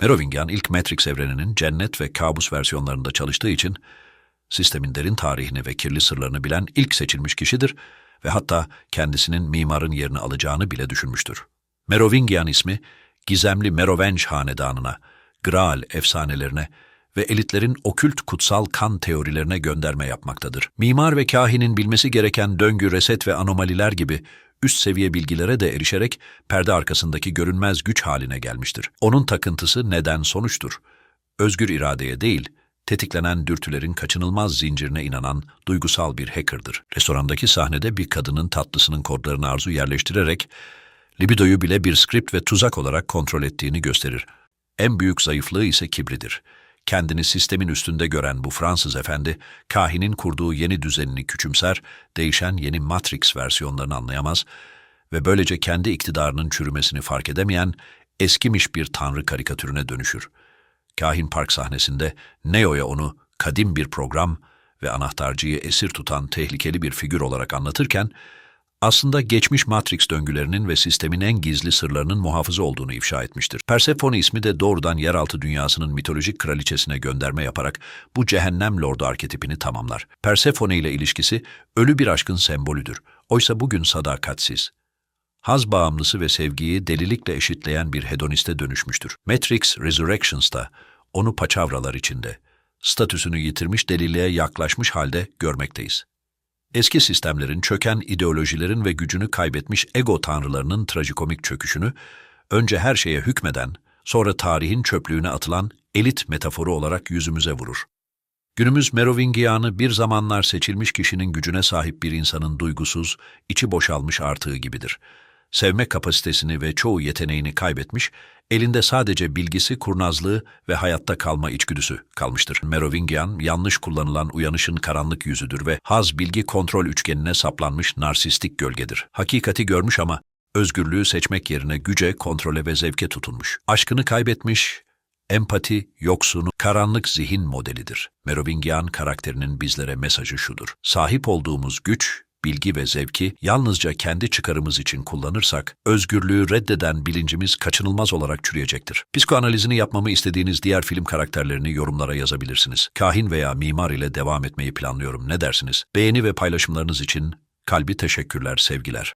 Merovingian ilk Matrix evreninin cennet ve kabus versiyonlarında çalıştığı için sistemin derin tarihini ve kirli sırlarını bilen ilk seçilmiş kişidir ve hatta kendisinin mimarın yerini alacağını bile düşünmüştür. Merovingian ismi, gizemli Merovenge hanedanına, Graal efsanelerine ve elitlerin okült kutsal kan teorilerine gönderme yapmaktadır. Mimar ve kahinin bilmesi gereken döngü, reset ve anomaliler gibi üst seviye bilgilere de erişerek perde arkasındaki görünmez güç haline gelmiştir. Onun takıntısı neden sonuçtur. Özgür iradeye değil, tetiklenen dürtülerin kaçınılmaz zincirine inanan duygusal bir hackerdır. Restorandaki sahnede bir kadının tatlısının kodlarını arzu yerleştirerek libidoyu bile bir skript ve tuzak olarak kontrol ettiğini gösterir. En büyük zayıflığı ise kibridir. Kendini sistemin üstünde gören bu Fransız efendi, kahinin kurduğu yeni düzenini küçümser, değişen yeni Matrix versiyonlarını anlayamaz ve böylece kendi iktidarının çürümesini fark edemeyen, eskimiş bir tanrı karikatürüne dönüşür. Kahin Park sahnesinde Neo'ya onu kadim bir program ve anahtarcıyı esir tutan tehlikeli bir figür olarak anlatırken, aslında geçmiş Matrix döngülerinin ve sistemin en gizli sırlarının muhafızı olduğunu ifşa etmiştir. Persephone ismi de doğrudan yeraltı dünyasının mitolojik kraliçesine gönderme yaparak bu cehennem lordu arketipini tamamlar. Persephone ile ilişkisi ölü bir aşkın sembolüdür. Oysa bugün sadakatsiz. Haz bağımlısı ve sevgiyi delilikle eşitleyen bir hedoniste dönüşmüştür. Matrix Resurrections'ta onu paçavralar içinde, statüsünü yitirmiş deliliğe yaklaşmış halde görmekteyiz. Eski sistemlerin, çöken ideolojilerin ve gücünü kaybetmiş ego tanrılarının trajikomik çöküşünü, önce her şeye hükmeden, sonra tarihin çöplüğüne atılan elit metaforu olarak yüzümüze vurur. Günümüz Merovingian'ı bir zamanlar seçilmiş kişinin gücüne sahip bir insanın duygusuz, içi boşalmış artığı gibidir. Sevme kapasitesini ve çoğu yeteneğini kaybetmiş, elinde sadece bilgisi, kurnazlığı ve hayatta kalma içgüdüsü kalmıştır. Merovingian, yanlış kullanılan uyanışın karanlık yüzüdür ve haz bilgi kontrol üçgenine saplanmış narsistik gölgedir. Hakikati görmüş ama özgürlüğü seçmek yerine güce, kontrole ve zevke tutunmuş. Aşkını kaybetmiş, empati, yoksunu, karanlık zihin modelidir. Merovingian karakterinin bizlere mesajı şudur. Sahip olduğumuz güç, bilgi ve zevki yalnızca kendi çıkarımız için kullanırsak, özgürlüğü reddeden bilincimiz kaçınılmaz olarak çürüyecektir. Psikoanalizini yapmamı istediğiniz diğer film karakterlerini yorumlara yazabilirsiniz. Kahin veya mimar ile devam etmeyi planlıyorum. Ne dersiniz? Beğeni ve paylaşımlarınız için kalbi teşekkürler, sevgiler.